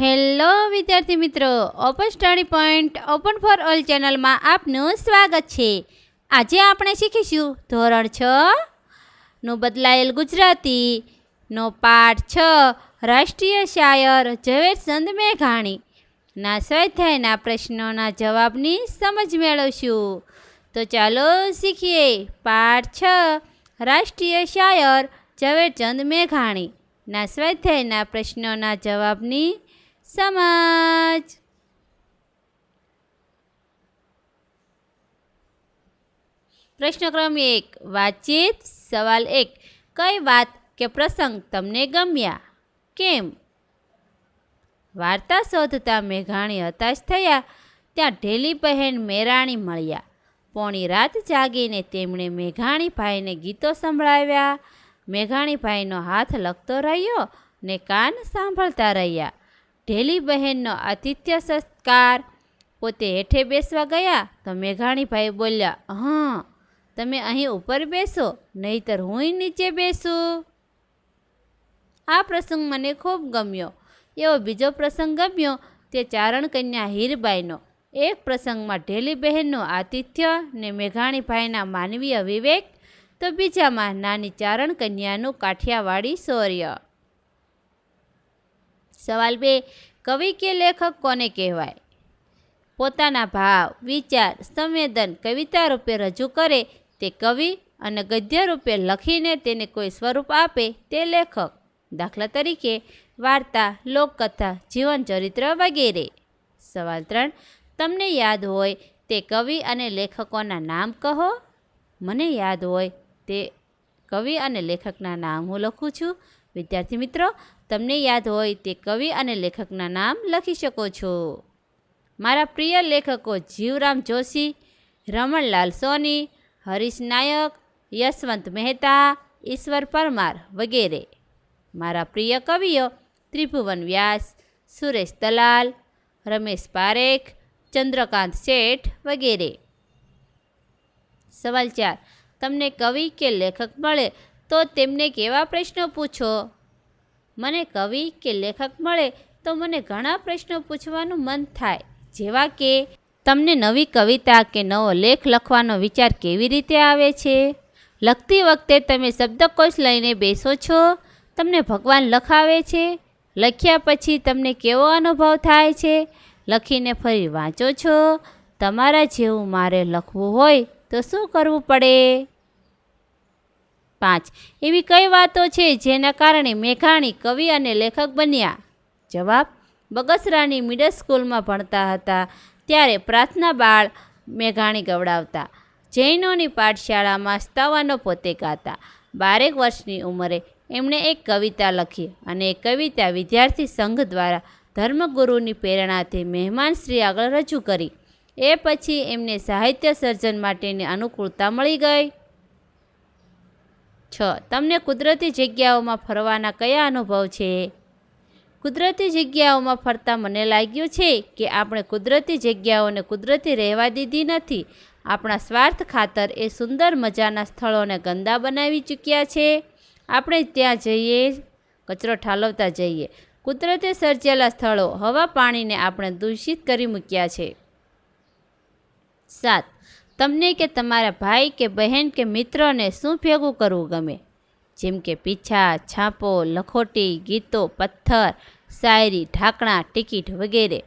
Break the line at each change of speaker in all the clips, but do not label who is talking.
Hello વિદ્યાર્થી મિત્રો open study point open for all ચેનલમાં આપનું સ્વાગત છે. આજે આપણે શીખીશું ધોરણ છ નું બદલાયેલ ગુજરાતી, નો પાઠ છ, રાષ્ટ્રીય શાયર ઝવેરચંદ મેઘાણી. ના સ્વાધ્યાયના પ્રશ્નોના જવાબની સમજ મેળવશું. તો ચાલો શીખીએ પાઠ છ, રાષ્ટ્રીય શાયર ઝવેરચંદ મેઘાણી. ના સ્વાધ્યાયના પ્રશ્નોના જવાબની સમજ. પ્રશ્ન ક્રમ એક, વાતચીત, સવાલ એક, કઈ વાત કે પ્રસંગ તમને ગમ્યા? કેમ? વાર્તા શોધતા મેઘાણી હતાશ થયા. ત્યાં ઢેલી બહેન મેરાણી મળ્યા. પોણી રાત જાગીને તેમણે મેઘાણીભાઈને ગીતો સંભળાવ્યા. મેઘાણીભાઈનો હાથ લખતો રહ્યો ને કાન સાંભળતા રહ્યા. ઢેલી બહેનનો આતિથ્ય સત્કાર પોતે હેઠે બેસવા ગયા તો મેઘાણીભાઈ બોલ્યા, હં, તમે અહીં ઉપર બેસો, નહીતર હુંય નીચે બેસું. આ પ્રસંગ મને ખૂબ ગમ્યો. એવો બીજો પ્રસંગ ગમ્યો તે ચારણ કન્યા હીરબાઈનો. એક પ્રસંગમાં ઢેલી બહેનનું આતિથ્ય ને મેઘાણીભાઈના માનવીય વિવેક, તો બીજામાં નાની ચારણ કન્યાનું કાઠિયાવાડી શૌર્ય. સવાલ બે, કવિ કે લેખક કોને કહેવાય? પોતાના ભાવ, વિચાર, સંવેદન કવિતા રૂપે રજૂ કરે તે કવિ અને ગદ્ય રૂપે લખીને તેને કોઈ સ્વરૂપ આપે તે લેખક. દાખલા તરીકે, વાર્તા, લોકકથા જીવનચરિત્ર વગેરે. સવાલ ત્રણ, તમને યાદ હોય તે કવિ અને લેખકોના નામ કહો? મને યાદ હોય તે કવિ અને લેખકના નામ હું લખું છું. વિદ્યાર્થી મિત્રો તમને યાદ હોય તે કવિ અને લેખકના નામ લખી શકો છો. મારા પ્રિય લેખકો જીવરામ જોશી, રમણલાલ સોની, હરીશ નાયક, યશવંત મહેતા, ઈશ્વર પરમાર વગેરે. મારા પ્રિય કવિઓ ત્રિભુવન વ્યાસ, સુરેશ દલાલ, રમેશ પારેખ, ચંદ્રકાંત શેઠ વગેરે. સવાલ ચાર, તમને કવિ કે લેખક મળે તો તેમને કેવા પ્રશ્નો પૂછો? મને કવિ કે લેખક મળે તો મને ઘણા પ્રશ્નો પૂછવાનું મન થાય. જેવા કે, તમને નવી કવિતા કે નવો લેખ લખવાનો વિચાર કેવી રીતે આવે છે? લખતી વખતે તમે શબ્દકોશ લઈને બેસો છો? તમને ભગવાન લખાવે છે? લખ્યા પછી તમને કેવો અનુભવ થાય છે? લખીને ફરી વાંચો છો? તમારા જેવું મારે લખવું હોય તો શું કરવું પડે? પાંચ. એવી કઈ વાતો છે જેના કારણે મેઘાણી કવિ અને લેખક બન્યા? જવાબ, બગસરાની મિડલ સ્કૂલમાં ભણતા હતા. ત્યારે પ્રાર્થના બાળ મેઘાણી ગવડાવતા. જૈનોની પાઠશાળામાં સ્તવાનો પોતે ગાતા. બારેક વર્ષની ઉંમરે એમણે એક કવિતા લખી અને એ કવિતા વિદ્યાર્થી સંઘ દ્વારા ધર્મગુરુની પ્રેરણાથી મહેમાનશ્રી આગળ રજૂ કરી. એ પછી એમને સાહિત્ય સર્જન માટેની અનુકૂળતા મળી ગઈ. છ. તમને કુદરતી જગ્યાઓમાં ફરવાના કયા અનુભવ છે? કુદરતી જગ્યાઓમાં ફરતા મને લાગ્યું છે કે આપણે કુદરતી જગ્યાઓને કુદરતી રહેવા દીધી નથી. આપણા સ્વાર્થ ખાતર એ સુંદર મજાના સ્થળોને ગંદા બનાવી ચૂક્યા છે. આપણે ત્યાં જઈએ, કચરો ઠાલવતા જઈએ. કુદરતે સર્જેલા સ્થળો, હવા પાણીને આપણે દૂષિત કરી મૂક્યા છે. સાત. તમને કે તમારા ભાઈ કે બહેન કે મિત્રને શું ભેગું કરવું ગમે? જેમ કે પીછા, છાપો, લખોટી, ગીતો, પથ્થર, શાયરી, ઢાંકણા, ટિકિટ વગેરે.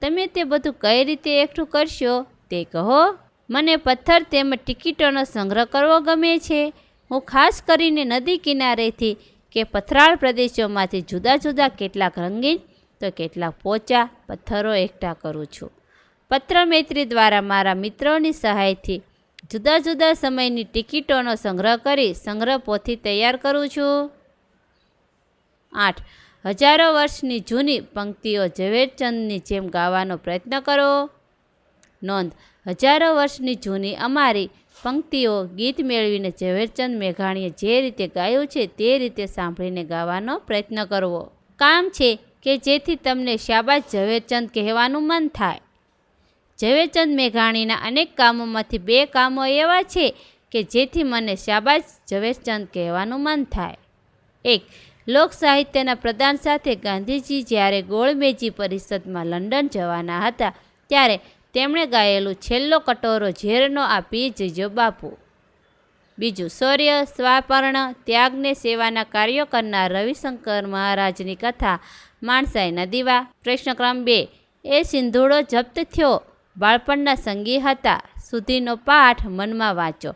તમે તે બધું કઈ રીતે એકઠું કરશો તે કહો. મને પથ્થર તેમજ ટિકિટોનો સંગ્રહ કરવો ગમે છે. હું ખાસ કરીને નદી કિનારેથી કે પથરાળ પ્રદેશોમાંથી જુદા જુદા કેટલાક રંગીન તો કેટલાક પોચા પથ્થરો એકઠા કરું છું. પત્રમૈત્રી દ્વારા મારા મિત્રોની સહાયથી જુદા જુદા સમયની ટિકિટોનો સંગ્રહ કરી સંગ્રહ પોથી તૈયાર કરું છું. આઠ. હજારો વર્ષની જૂની પંક્તિઓ ઝવેરચંદની જેમ ગાવાનો પ્રયત્ન કરો. નોંધ. હજારો વર્ષની જૂની અમારી પંક્તિઓ ગીત મેળવીને ઝવેરચંદ મેઘાણીએ જે રીતે ગાયું છે તે રીતે સાંભળીને ગાવાનો પ્રયત્ન કરવો. કામ છે કે જેથી તમને શાબાશ ઝવેરચંદ કહેવાનું મન થાય. ઝવેરચંદ મેઘાણીના અનેક કામોમાંથી બે કામો એવા છે કે જેથી મને શાબાશ ઝવેરચંદ કહેવાનું મન થાય. એક, લોક સાહિત્યના પ્રદાન સાથે ગાંધીજી જ્યારે ગોળમેજી પરિષદમાં લંડન જવાના હતા, ત્યારે તેમણે ગાયેલું છેલ્લો કટોરો ઝેરનો આ પી જજો બાપુ બીજું, શૌર્ય, સ્વાપર્ણ ત્યાગને સેવાના કાર્યો કરનાર રવિશંકર મહારાજની કથા, માણસાઈના દીવા, પ્રશ્નક્રમ બે, એ સિંધુડો જપ્ત થયો. બાળપણના સંગી હતા. સુધીનો પાઠ મનમાં વાંચો.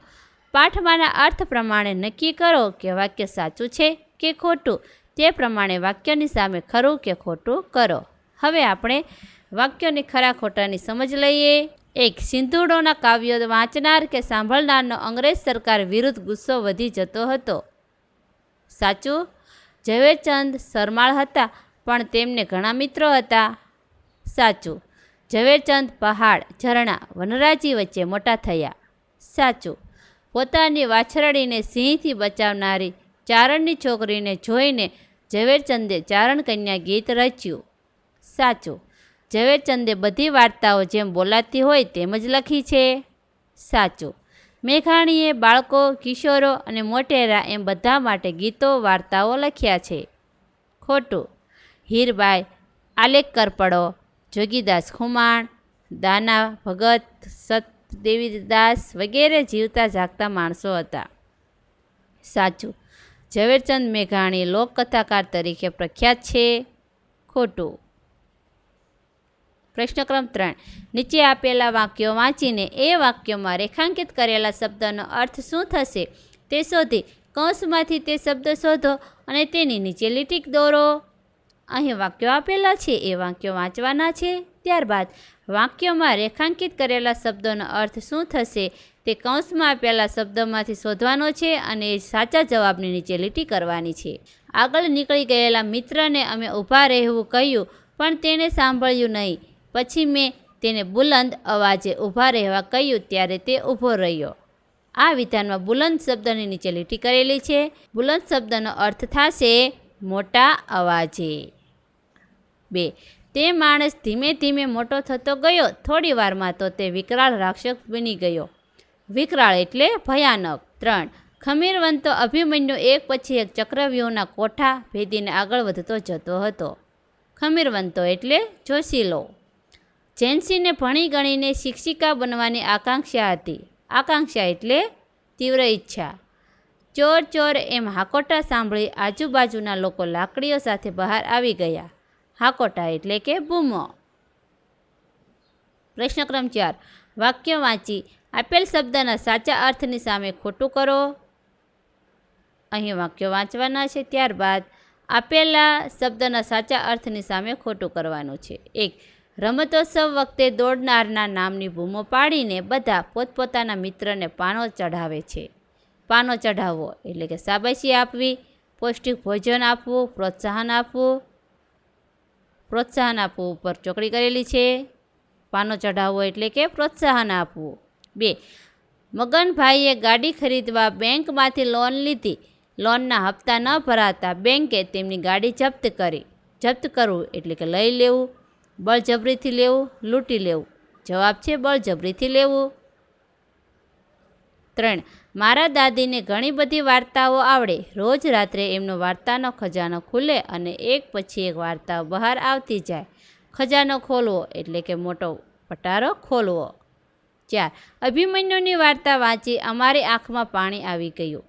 પાઠમાંના અર્થ પ્રમાણે નક્કી કરો કે વાક્ય સાચું છે કે ખોટું. તે પ્રમાણે વાક્યની સામે ખરું કે ખોટું કરો. હવે આપણે વાક્યોની ખરા ખોટાની સમજ લઈએ. એક, સિંધુડોના કાવ્યો વાંચનાર કે સાંભળનારનો અંગ્રેજ સરકાર વિરુદ્ધ ગુસ્સો વધી જતો હતો. સાચું? ઝવેરચંદ શરમાળ હતા, પણ તેમને ઘણા મિત્રો હતા. સાચું? ઝવેરચંદ પહાડ, ઝરણા, વનરાજી વચ્ચે મોટા થયા. સાચું. પોતાની વાછરડીને સિંહથી બચાવનારી ચારણની છોકરીને જોઈને ઝવેરચંદે ચારણ કન્યા ગીત રચ્યું. સાચું. ઝવેરચંદે બધી વાર્તાઓ જેમ બોલાતી હોય તેમ જ લખી છે. સાચું. મેઘાણીએ બાળકો, કિશોરો અને મોટેરા એમ બધા માટે ગીતો, વાર્તાઓ લખ્યા છે. ખોટું. હીરબાઈ આલેખ કરપડો જોગીદાસ ખુમાણ, દાના ભગત સતદેવીદાસ વગેરે જીવતા જાગતા માણસો હતા. સાચું, ઝવેરચંદ મેઘાણી લોકકથાકાર તરીકે પ્રખ્યાત છે. ખોટું. પ્રશ્નક્રમ ત્રણ, નીચે આપેલા વાક્યો વાંચીને એ વાક્યોમાં રેખાંકિત કરેલા શબ્દનો અર્થ શું થશે તે શોધી, કૌંસમાંથી તે શબ્દ શોધો અને તેની નીચે લીટીક દોરો. અહીં વાક્યો આપેલા છે, એ વાક્યો વાંચવાના છે. ત્યારબાદ વાક્યોમાં રેખાંકિત કરેલા શબ્દોનો અર્થ શું થશે તે કૌંસમાં આપેલા શબ્દોમાંથી શોધવાનો છે અને એ સાચા જવાબની નીચે લીટી કરવાની છે. આગળ નીકળી ગયેલા મિત્રને અમે ઊભા રહેવું કહ્યું, પણ તેણે સાંભળ્યું નહીં. પછી મેં તેને બુલંદ અવાજે ઊભા રહેવા કહ્યું, ત્યારે તે ઊભો રહ્યો. આ વિધાનમાં બુલંદ શબ્દની નીચે લીટી કરેલી છે. બુલંદ શબ્દનો અર્થ થશે મોટા અવાજે. બે. તે માણસ ધીમે ધીમે મોટો થતો ગયો. થોડી વારમાં તો તે વિકરાળ રાક્ષસ બની ગયો. વિકરાળ એટલે ભયાનક. ત્રણ. ખમીરવંતો અભિમન્યુ એક પછી એક ચક્રવ્યૂહના કોઠા ભેદીને આગળ વધતો જતો હતો. ખમીરવંતો એટલે જોશીલો. જેન્સીને ભણી ગણીને શિક્ષિકા બનવાની આકાંક્ષા હતી. આકાંક્ષા એટલે તીવ્ર ઈચ્છા. ચોર ચોર એમ હાકોટા સાંભળી આજુબાજુના લોકો લાકડીઓ સાથે બહાર આવી ગયા. હાકોટા એટલે કે બૂમો. પ્રશ્ન ક્રમ ચાર. વાક્ય વાંચી. આપેલ શબ્દના સાચા અર્થની સામે ખોટું કરો. અહીં વાક્યો વાંચવાના છે ત્યારબાદ આપેલા શબ્દના સાચા અર્થની સામે ખોટું કરવાનું છે. એક. રમતોત્સવ વખતે દોડનારના નામની બૂમો પાડીને બધા પોતપોતાના મિત્રને પાનો ચઢાવે છે. પાનો ચઢાવવો એટલે કે શાબાશી આપવી, પૌષ્ટિક ભોજન આપવું, પ્રોત્સાહન આપવું. પ્રોત્સાહન આપવું ઉપર ચોકડી કરેલી છે. પાનો ચઢાવવો એટલે કે પ્રોત્સાહન આપવું. બે, મગનભાઈએ ગાડી ખરીદવા બેંકમાંથી લોન લીધી. લોનના હપ્તા ન ભરાતા બેંકે તેમની ગાડી જપ્ત કરી. જપ્ત કરવું એટલે કે લઈ લેવું, બળજબરીથી લેવું, લૂંટી લેવું. જવાબ છે બળજબરીથી લેવું. ત્રણ મારા દાદીને ઘણી બધી વાર્તાઓ આવડે. રોજ રાત્રે એમનો વાર્તાનો ખજાનો ખુલે અને એક પછી એક વાર્તાઓ બહાર આવતી જાય. ખજાનો ખોલવો એટલે કે મોટો પટારો ખોલવો. ચાર, અભિમન્યુની વાર્તા વાંચી અમારી આંખમાં પાણી આવી ગયું.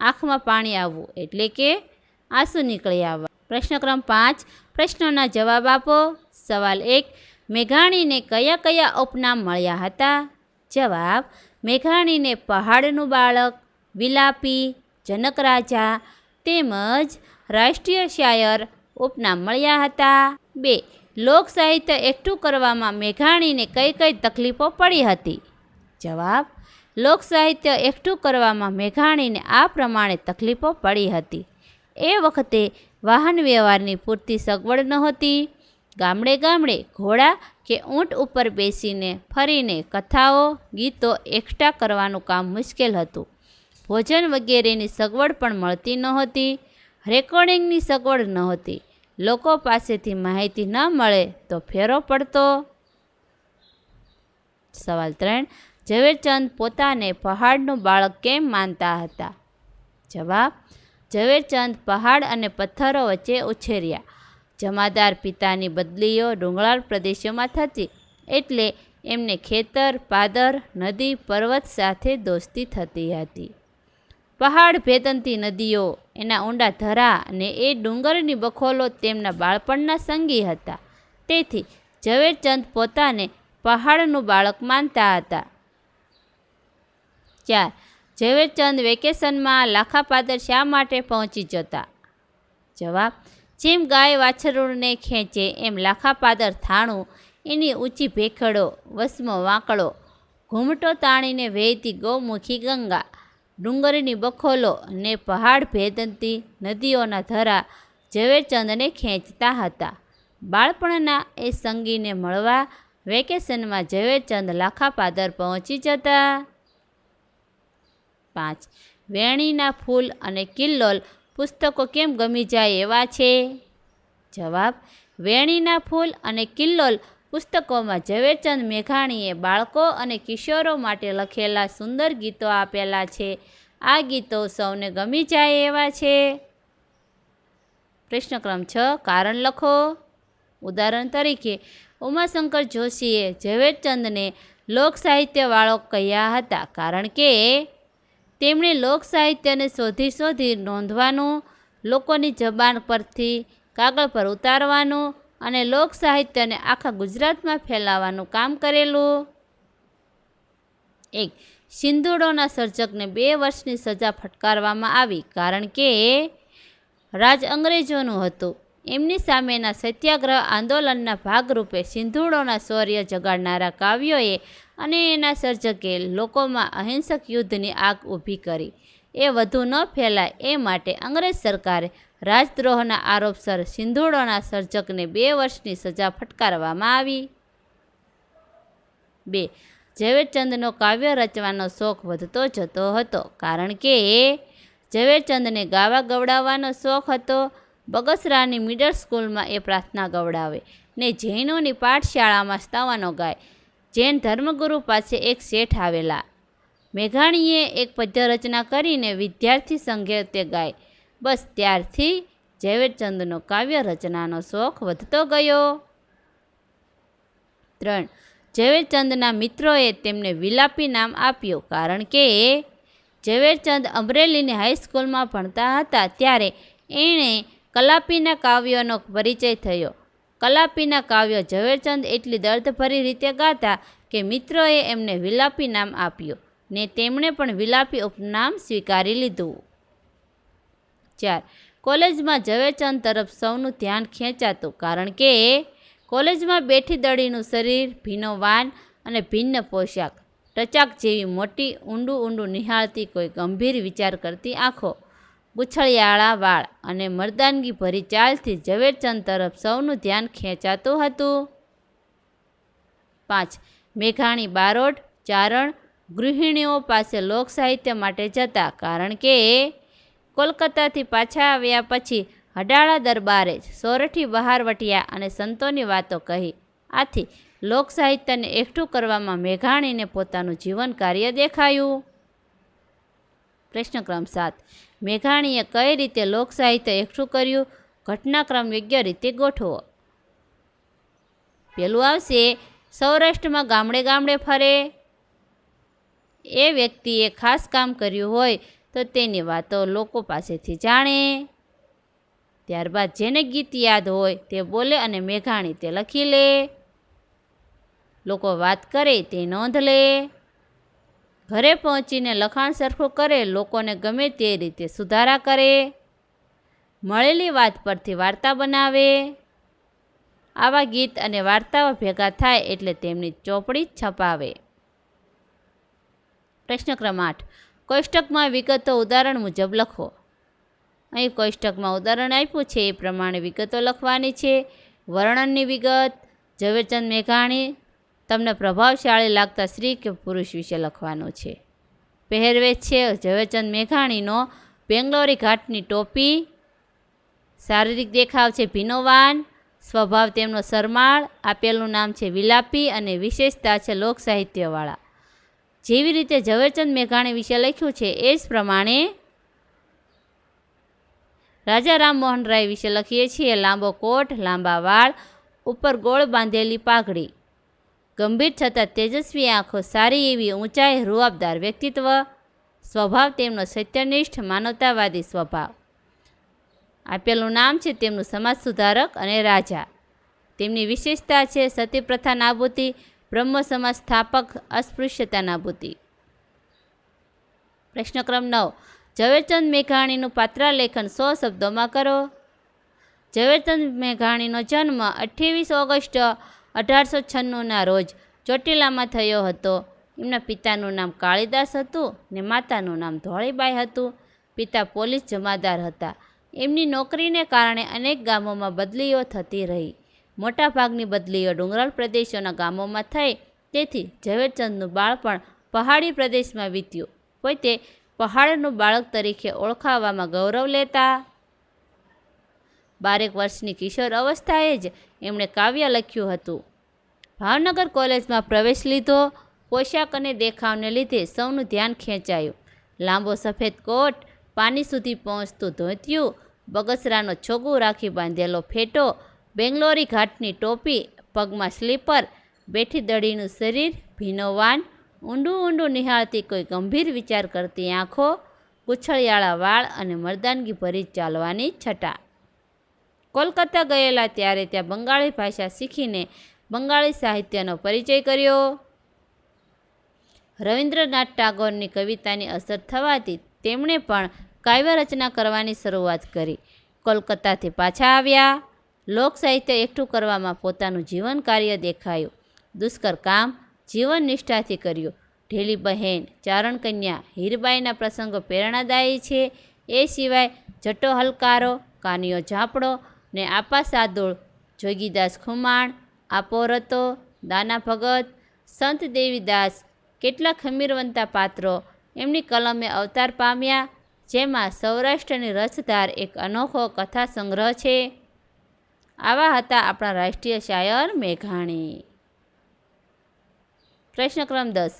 આંખમાં પાણી આવવું એટલે કે આંસુ નીકળી આવવા. પ્રશ્ન ક્રમ પાંચ, પ્રશ્નોના જવાબ આપો. સવાલ એક, મેઘાણીને કયા કયા ઉપનામ મળ્યા હતા? જવાબ મેઘાણીને પહાડનું બાળક, વિલાપી જનક રાજા તેમજ રાષ્ટ્રીય શાયર ઉપનામ મળ્યા હતા. બે, લોક સાહિત્ય એકઠું કરવામાં મેઘાણીને કઈ કઈ તકલીફો પડી હતી? જવાબ, લોક સાહિત્ય એકઠું કરવામાં મેઘાણીને આ પ્રમાણે તકલીફો પડી હતી. એ વખતે વાહન વ્યવહારની પૂરતી સગવડ નહોતી. ગામડે ગામડે ઘોડા કે ઊંટ ઉપર બેસીને ફરીને કથાઓ, ગીતો એકઠા કરવાનું કામ મુશ્કેલ હતું. ભોજન વગેરેની સગવડ પણ મળતી નહોતી, રેકોર્ડિંગની સગવડ નહોતી. લોકો પાસેથી માહિતી ન મળે તો ફેરો પડતો. સવાલ ત્રણ, ઝવેરચંદ પોતાને પહાડનું બાળક કેમ માનતા હતા? જવાબ, ઝવેરચંદ પહાડ અને પથ્થરો વચ્ચે ઉછેર્યા. જમાદાર પિતાની બદલીઓ ડુંગરાળ પ્રદેશોમાં થતી, એટલે એમને ખેતર, પાદર, નદી, પર્વત સાથે દોસ્તી થતી હતી. પહાડ ભેદંતી નદીઓ, એના ઊંડા ધરા અને એ ડુંગરની બખોલો તેમના બાળપણના સંગી હતા. તેથી ઝવેરચંદ પોતાને પહાડનું બાળક માનતા હતા. ચાર, ઝવેરચંદ વેકેશનમાં લાખાપાદર શા માટે પહોંચી જતા? જવાબ જેમ ગાય વાછરડને ખેંચે, એમ લાખાપાદર થાણું, એની ઊંચી ભેખડો, વસમો વાંકડો ઘૂમટો તાણીને વહેતી ગૌમુખી ગંગા, ડુંગરની બખોલો ને પહાડ ભેદંતી નદીઓના ધરા ઝવેરચંદને ખેંચતા હતા. બાળપણના એ સંગીને મળવા વેકેશનમાં ઝવેરચંદ લાખાપાદર પહોંચી જતા. પાંચ. વેણીના ફૂલ અને કિલ્લોલ પુસ્તકો કેમ ગમી જાય એવા છે? જવાબ, વેણીના ફૂલ અને કિલ્લોલ પુસ્તકોમાં ઝવેરચંદ મેઘાણીએ બાળકો અને કિશોરો માટે લખેલા સુંદર ગીતો આપેલા છે. આ ગીતો સૌને ગમી જાય એવા છે. પ્રશ્નક્રમ છ, કારણ લખો. ઉદાહરણ તરીકે, ઉમાશંકર જોશીએ ઝવેરચંદને લોક સાહિત્યવાળો કહ્યા હતા. કારણ કે તેમણે લોક સાહિત્યને શોધી શોધી નોંધવાનું, લોકોની જબાન પરથી કાગળ પર ઉતારવાનું અને લોક સાહિત્યને આખા ગુજરાતમાં ફેલાવવાનું કામ કરેલું. એક, સિંધુડોના સર્જકને બે વર્ષની સજા ફટકારવામાં આવી કારણ કે રાજ અંગ્રેજોનું હતું. એમની સામેના સત્યાગ્રહ આંદોલનના ભાગરૂપે સિંધુડોના શૌર્ય જગાડનારા કાવ્યોએ અને એના સર્જકે લોકોમાં અહિંસક યુદ્ધની આગ ઊભી કરી. એ વધુ ન ફેલાય એ માટે અંગ્રેજ સરકારે રાજદ્રોહના આરોપસર સિંધુડોના સર્જકને બે વર્ષની સજા ફટકારવામાં આવી. બે. ઝવેરચંદનો કાવ્ય રચવાનો શોખ વધતો જતો હતો કારણ કે ઝવેરચંદને ગાવા ગવડાવવાનો શોખ હતો બગસરાની મિડલ સ્કૂલમાં એ પ્રાર્થના ગવડાવે ને જૈનોની પાઠશાળામાં સ્તવનો ગાય. જૈન ધર્મગુરુ પાસે એક શેઠ આવેલા. મેઘાણીએ એક પદ્યરચના કરીને વિદ્યાર્થી સંઘે તે ગાય. બસ ત્યારથી ઝવેરચંદનો કાવ્ય રચનાનો શોખ વધતો ગયો. ત્રણ. ઝવેરચંદના મિત્રોએ તેમને વિલાપી નામ આપ્યું કારણ કે ઝવેરચંદ અમરેલીની હાઈસ્કૂલમાં ભણતા હતા ત્યારે એણે કલાપીના કાવ્યોનો પરિચય થયો. કલાપીના કાવ્યો ઝવેરચંદ એટલી દર્દભરી રીતે ગાતા કે મિત્રોએ એમને વિલાપી નામ આપ્યું ને તેમણે પણ વિલાપી ઉપનામ સ્વીકારી લીધું. ચાર. કોલેજમાં ઝવેરચંદ તરફ સૌનું ધ્યાન ખેંચાતું કારણ કે કોલેજમાં બેઠી દડીનું શરીર ભીનો વાન અને ભિન્ન પોશાક, ટચાક જેવી મોટી, ઊંડું ઊંડું નિહાળતી કોઈ ગંભીર વિચાર કરતી આંખો ગુછળિયાળા વાળ અને મર્દાનગી ભરી ચાલથી ઝવેરચંદ તરફ સૌનું ધ્યાન ખેંચાતું હતું. પાંચ, મેઘાણી બારોટ, ચારણ, ગૃહિણીઓ પાસે લોક સાહિત્ય માટે જતા કારણ કે કોલકાતાથી પાછા આવ્યા પછી હડાળા દરબારે જ સોરઠી બહારવટિયા અને સંતોની વાતો કહી. આથી લોક સાહિત્યને એકઠું કરવામાં મેઘાણીને પોતાનું જીવન કાર્ય દેખાયું. પ્રશ્નક્રમ સાત મેઘાણીએ કઈ રીતે લોકસાહિત્ય એકઠું કર્યું? ઘટનાક્રમ યોગ્ય રીતે ગોઠવો. પેલું આવશે, સૌરાષ્ટ્રમાં ગામડે ગામડે ફરે. એ વ્યક્તિએ ખાસ કામ કર્યું હોય તો તેની વાતો લોકો પાસેથી જાણે. ત્યારબાદ જેને ગીત યાદ હોય તે બોલે અને મેઘાણી તે લખી લે. લોકો વાત કરે તે નોંધ લે. ઘરે પહોંચીને લખાણ સરખું કરે, લોકોને ગમે તે રીતે સુધારા કરે, મળેલી વાત પરથી વાર્તા બનાવે. આવા ગીત અને વાર્તાઓ ભેગા થાય એટલે તેમની ચોપડી છપાવે. પ્રશ્ન ક્રમ આઠ કોષ્ટકમાં વિગતો ઉદાહરણ મુજબ લખો. અહીં કોષ્ટકમાં ઉદાહરણ આપ્યું છે, એ પ્રમાણે વિગતો લખવાની છે. વર્ણનની વિગત, ઝવેરચંદ મેઘાણી તમને પ્રભાવશાળી લાગતા સ્ત્રી કે પુરુષ વિશે લખવાનું છે. પહેરવેશ છે ઝવેરચંદ મેઘાણીનો બેંગ્લોરી ઘાટની ટોપી. શારીરિક દેખાવ છે ભીનોવાન સ્વભાવ તેમનો શરમાળ. આપેલું નામ છે વિલાપી અને વિશેષતા છે લોક સાહિત્યવાળા. જેવી રીતે ઝવેરચંદ મેઘાણી વિશે લખ્યું છે એ જ પ્રમાણે રાજા રામમોહન રાય વિશે લખીએ છીએ લાંબો કોટ, લાંબા વાળ, ઉપર ગોળ બાંધેલી પાઘડી. ગંભીર છતાં તેજસ્વી આંખો સારી એવી ઊંચાઈ, રૂઆબદાર વ્યક્તિત્વ, સ્વભાવ, તેમનો સત્યનિષ્ઠ, માનવતાવાદી સ્વભાવ. આપેલું નામ છે તેમનું સમાજ સુધારક અને રાજા. તેમની વિશેષતા છે સતી પ્રથા નાબૂદી બ્રહ્મ સમાજ સ્થાપક, અસ્પૃશ્યતા નાબૂદી પ્રશ્નક્રમ નવ. ઝવેરચંદ મેઘાણીનું પાત્રાલેખન સો શબ્દોમાં કરો. ઝવેરચંદ મેઘાણીનો જન્મ અઠ્ઠાવીસ ઓગસ્ટ અઢારસો છન્નુંના રોજ ચોટીલામાં થયો હતો. એમના પિતાનું નામ કાળીદાસ હતું ને માતાનું નામ ધોળીબાઈ હતું. પિતા પોલીસ જમાદાર હતા. એમની નોકરીને કારણે અનેક ગામોમાં બદલીઓ થતી રહી. મોટાભાગની બદલીઓ ડુંગરાળ પ્રદેશોના ગામોમાં થઈ. તેથી ઝવેરચંદનું બાળપણ પહાડી પ્રદેશમાં વીત્યું. પોતે પહાડનું બાળક તરીકે ઓળખાવામાં ગૌરવ લેતા બારેક વર્ષની કિશોર અવસ્થાએ જ એમણે કાવ્ય લખ્યું હતું. ભાવનગર કોલેજમાં પ્રવેશ લીધો, પોશાક અને દેખાવને લીધે સૌનું ધ્યાન ખેંચાયું. લાંબો સફેદ કોટ, પાની સુધી પહોંચતું ધોતિયું, બગસરાનો છોગું રાખી બાંધેલો ફેટો, બેંગ્લોરી ઘાટની ટોપી, પગમાં સ્લીપર, બેઠી દડીનું શરીર ભીનોવાન ઊંડું ઊંડું નિહાળતી કોઈ ગંભીર વિચાર કરતી આંખો, ગુછળિયાળા વાળ અને મરદાનગી ભરી ચાલવાની છટા. કોલકાતા ગયેલા ત્યારે ત્યાં બંગાળી ભાષા શીખીને બંગાળી સાહિત્યનો પરિચય કર્યો. રવિન્દ્રનાથ ટાગોરની કવિતાની અસર થવાથી તેમણે પણ કાવ્ય રચના કરવાની શરૂઆત કરી. કોલકાતાથી પાછા આવ્યા. લોક સાહિત્ય એકઠું કરવામાં પોતાનું જીવન કાર્ય દેખાયું. દુષ્કર કામ જીવન નિષ્ઠાથી કર્યું. ઢેલી બહેન, ચારણ કન્યા, હીરબાઈના પ્રસંગો પ્રેરણાદાયી છે. એ સિવાય જટો હલકારો, કાનિયો ઝાપડો ને આપા સાદોળ, જોગીદાસ ખુમાણ, આપો રતો, દાના ભગત, સંત દેવીદાસ, કેટલા ખમીરવંતા પાત્રો. એમની કલમે અવતાર પામ્યા, જેમાં સૌરાષ્ટ્રની રસધાર એક અનોખો કથા સંગ્રહ છે. આવા હતા આપણા રાષ્ટ્રીય શાયર મેઘાણી. પ્રશ્નક્રમ દસ.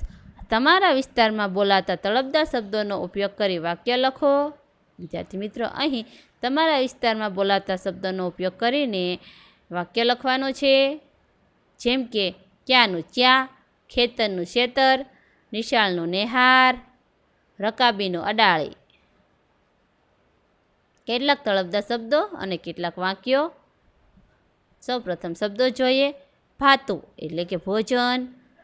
તમારા વિસ્તારમાં બોલાતા તળપદા શબ્દોનો ઉપયોગ કરી વાક્ય લખો. વિદ્યાર્થી મિત્રો, અહીં તમારા વિસ્તારમાં બોલાતા શબ્દોનો ઉપયોગ કરીને વાક્ય લખવાનું છે. જેમ કે, ક્યાંનું ચ્યા ખેતરનું શેતર, નિશાળનું નેહાર, રકાબીનું અડાળી. કેટલાક તળપદા શબ્દો અને કેટલાક વાક્યો. સૌપ્રથમ શબ્દો જોઈએ, ભાતું, એટલે કે ભોજન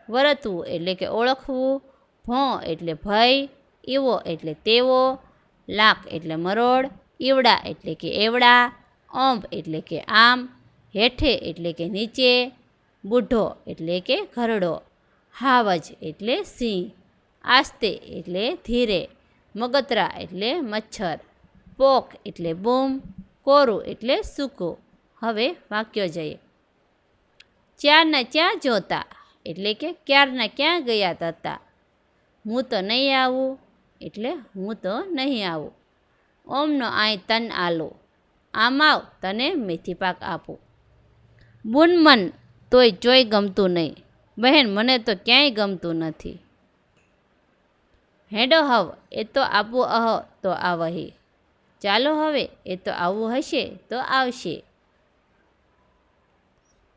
વરતવું એટલે કે ઓળખવું, ભો, એટલે ભય એવો એટલે તેવો. લાખ એટલે મરોડ ઈવડા એટલે કે એવડા ઓંબ એટલે કે આમ, હેઠે એટલે કે નીચે, બુઢો એટલે કે ઘરડો, હાવજ એટલે સિંહ, આસ્તે એટલે ધીરે, મગતરા એટલે મચ્છર, પોક એટલે બૂમ, કોરું એટલે સૂકું. હવે વાક્યો જઈએ. ચ્યારના ક્યાં જોતા એટલે કે ક્યારના ક્યાં ગયા હતા હું તો નહીં આવું એટલે હું તો નહીં આવું. ઓમનો આય તન આલો. આમ આવ તને મેથી પાક આપો. બુન મન, તોય ચોય ગમતું નહીં. બહેન, મને તો ક્યાંય ગમતું નથી. હેડો હવ, એ તો આપવું અહ, તો આવહી. ચાલો હવે, એ તો આવું હશે, તો આવશે.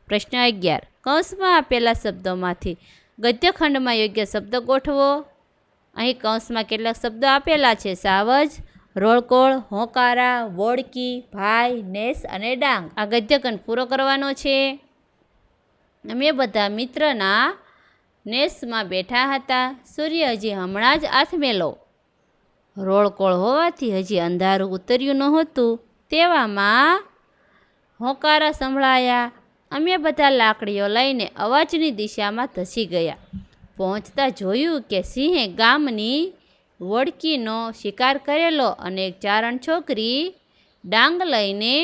પ્રશ્ન અગિયાર. કૌંસમાં આપેલા શબ્દોમાંથી ગદ્યખંડમાં યોગ્ય શબ્દ ગોઠવો. અહીં કૌંસમાં કેટલાક શબ્દો આપેલા છે. સાવજ, રોળકોળ, હોંકારા, વોડકી, ભાઈ, નેસ અને ડાંગ. આ ગદ્યખંડ પૂરો કરવાનો છે. અમે બધા મિત્રના નેસમાં બેઠા હતા. સૂર્ય હજી હમણાં જ આથમેલો રોળકોળ હોવાથી હજી અંધારું ઉતર્યું નહોતું. તેવામાં હોંકારા સંભળાયા. અમે બધા લાકડીઓ લઈને અવાજની દિશામાં ધસી ગયા. પહોંચતા જોયું કે સિંહે ગામની વડકીનો શિકાર કરેલો અને એક ચારણ છોકરી ડાંગ લઈને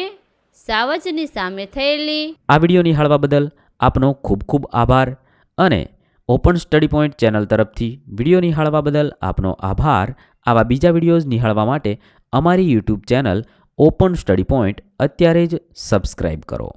સાવજની સામે થયેલી.
આ વીડિયો નિહાળવા બદલ આપનો ખૂબ ખૂબ આભાર અને ઓપન સ્ટડી પોઈન્ટ ચેનલ તરફથી વીડિયો નિહાળવા બદલ આપનો આભાર. આવા બીજા વિડીયોઝ નિહાળવા માટે અમારી YouTube channel Open Study Point અત્યારે જ સબસ્ક્રાઈબ કરો.